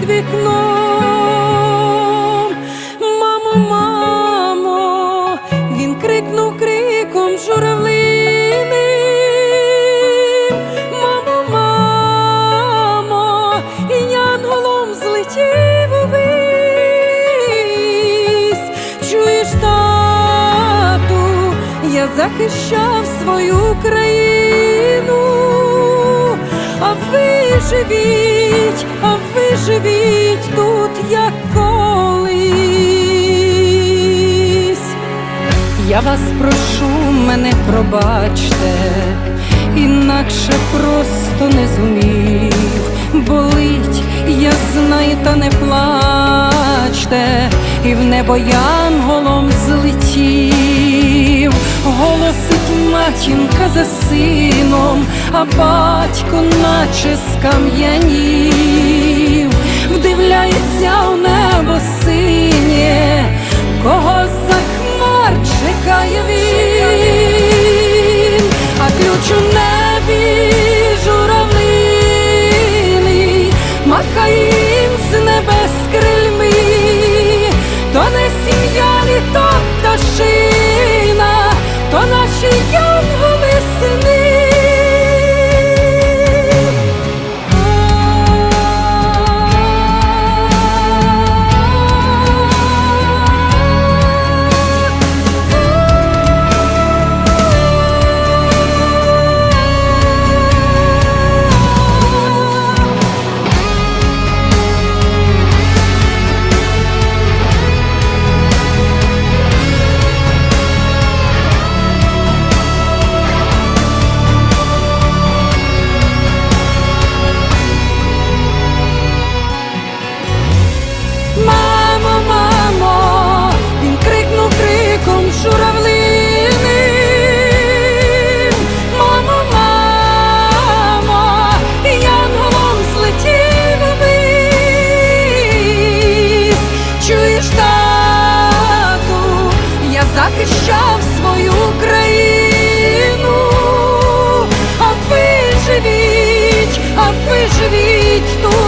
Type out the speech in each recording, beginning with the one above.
під вікном. Мамо, мамо, він крикнув криком журавлиним. Мамо, мамо, і янголом злетів увись. Чуєш, тату, я захищав свою країну, а ви живіть, а ви живіть тут, як колись. Я вас прошу, мене пробачте, інакше просто не зумів. Болить, я знаю, та не плачте, і в небо янголом злетів, голосить матінка за сином, а батько наче скам'янів, вдивляється у небо синє, кого за хмар чекає він, захищав свою країну, а ви живіть, а ви живіть тут,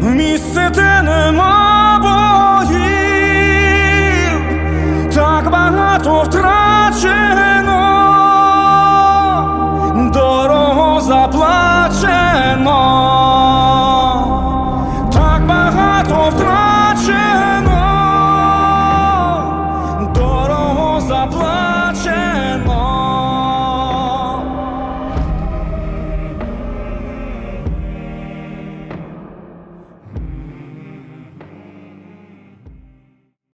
в місце, те нема